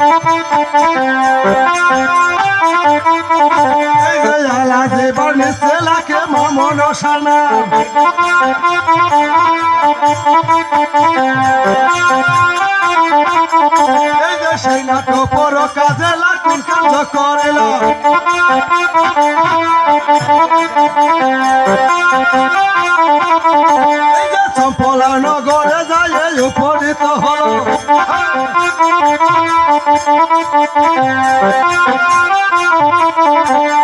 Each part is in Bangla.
এই যে আলা যে বানে সেলাকে মামন সানা এই যে সেই পর কাজে লাগুন কাজ করিল এই চম্পলা নগরে যায় উপনীত হল।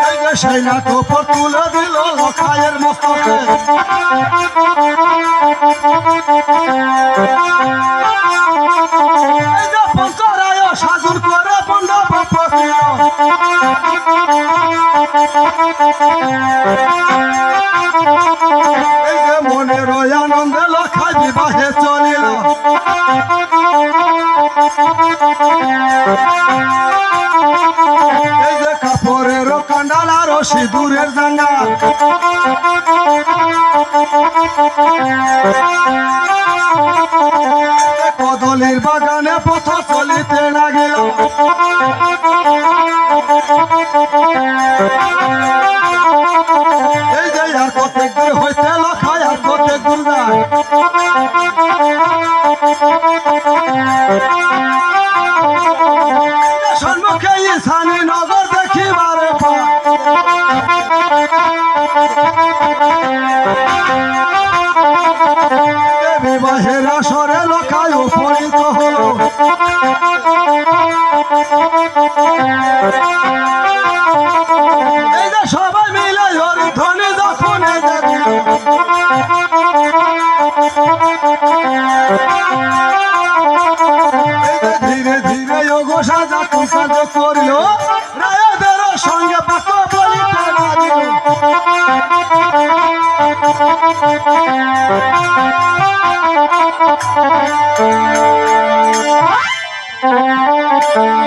এই যে সেই নাটক পর তুলে দিল লখায়ের মস্তকে। সাজুর করে বন্ধ মনের আনন্দে বিবাহে চলিল এই যে কাপড়ের কান্ডাল আর সিঁদুরের জাঙ্গা। কদলির বাগানে পথ চলিতে আসরে লোকায় উপনীত হল। সবাই মিলে ধনে যখন Thank you.